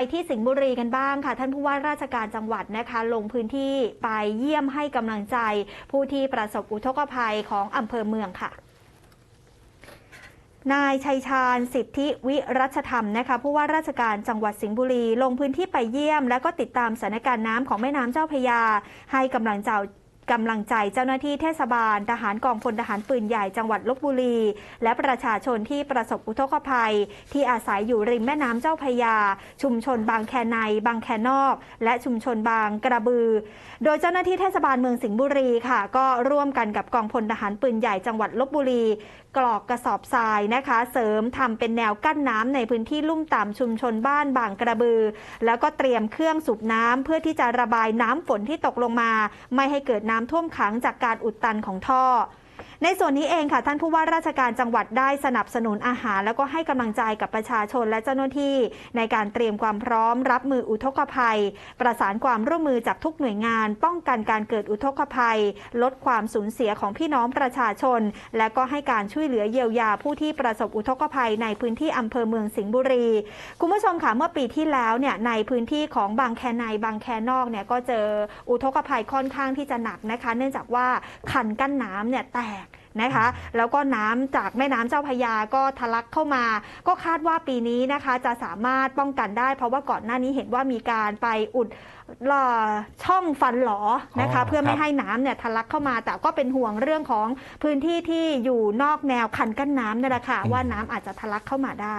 ไปที่สิงห์บุรีกันบ้างค่ะ ท่านผู้ว่าราชการจังหวัดนะคะ ลงพื้นที่ไปเยี่ยมให้กำลังใจ ผู้ที่ประสบอุทกภัยของอำเภอเมืองค่ะ นายชัยชาญสิทธิวิรัชธรรมนะคะผู้ว่าราชการจังหวัดสิงห์บุรี ลงพื้นที่ไปเยี่ยม และก็ติดตามสถานการณ์น้ำของแม่น้ำเจ้าพยา ให้กำลังใจ กำลังใจเจ้าหน้าที่เทศบาล ทหารกองพลทหารปืนใหญ่จังหวัดลบบุรี และประชาชนที่ประสบอุทกภัย ที่อาศัยอยู่ริมแม่น้ำเจ้าพยา ชุมชนบางแคใน บางแคนอก และชุมชนบางกระบือ โดยเจ้าหน้าที่เทศบาลเมืองสิงห์บุรีค่ะ ก็ร่วมกันกับกองพลทหารปืนใหญ่จังหวัดลบบุรี กรอกกระสอบทรายนะคะ เสริมทำเป็นแนวกั้นน้ำในพื้นที่ลุ่มต่ำชุมชนบ้านบางกระบือ แล้วก็เตรียมเครื่องสูบน้ำเพื่อที่จะระบายน้ำฝนที่ตกลงมา ไม่ให้เกิดน้ำท่วมขังจากการอุดตันของท่อ ในส่วนนี้เองค่ะ ท่านผู้ว่าราชการจังหวัดได้สนับสนุนอาหาร แล้วก็ให้กำลังใจกับประชาชนและเจ้าหน้าที่ ในการเตรียมความพร้อม รับมืออุทกภัย ประสานความร่วมมือจากทุกหน่วยงาน ป้องกันการเกิดอุทกภัย ลดความสูญเสียของพี่น้องประชาชน และก็ให้การช่วยเหลือเยียวยาผู้ที่ประสบอุทกภัยในพื้นที่อำเภอเมืองสิงห์บุรี คุณผู้ชมค่ะเมื่อปีที่แล้วเนี่ยในพื้นที่ของบางแคในบางแคนอกเนี่ยก็เจออุทกภัยค่อนข้างที่จะหนักนะคะ เนื่องจากว่าคันกั้นน้ำเนี่ยแตกนะคะ แล้วก็น้ำจากแม่น้ำเจ้าพระยาก็ทะลักเข้ามา ก็คาดว่าปีนี้นะคะจะสามารถป้องกันได้ เพราะว่าก่อนหน้านี้เห็นว่ามีการไปอุดเอ่อช่องฟันหลอนะคะอ๋อเพื่อไม่ครับให้น้ำเนี่ยทะลักเข้ามา แต่ก็เป็นห่วงเรื่องของพื้นที่ที่อยู่นอกแนวคันกั้นน้ำนั่นแหละค่ะว่าน้ำอาจจะทะลักเข้ามาได้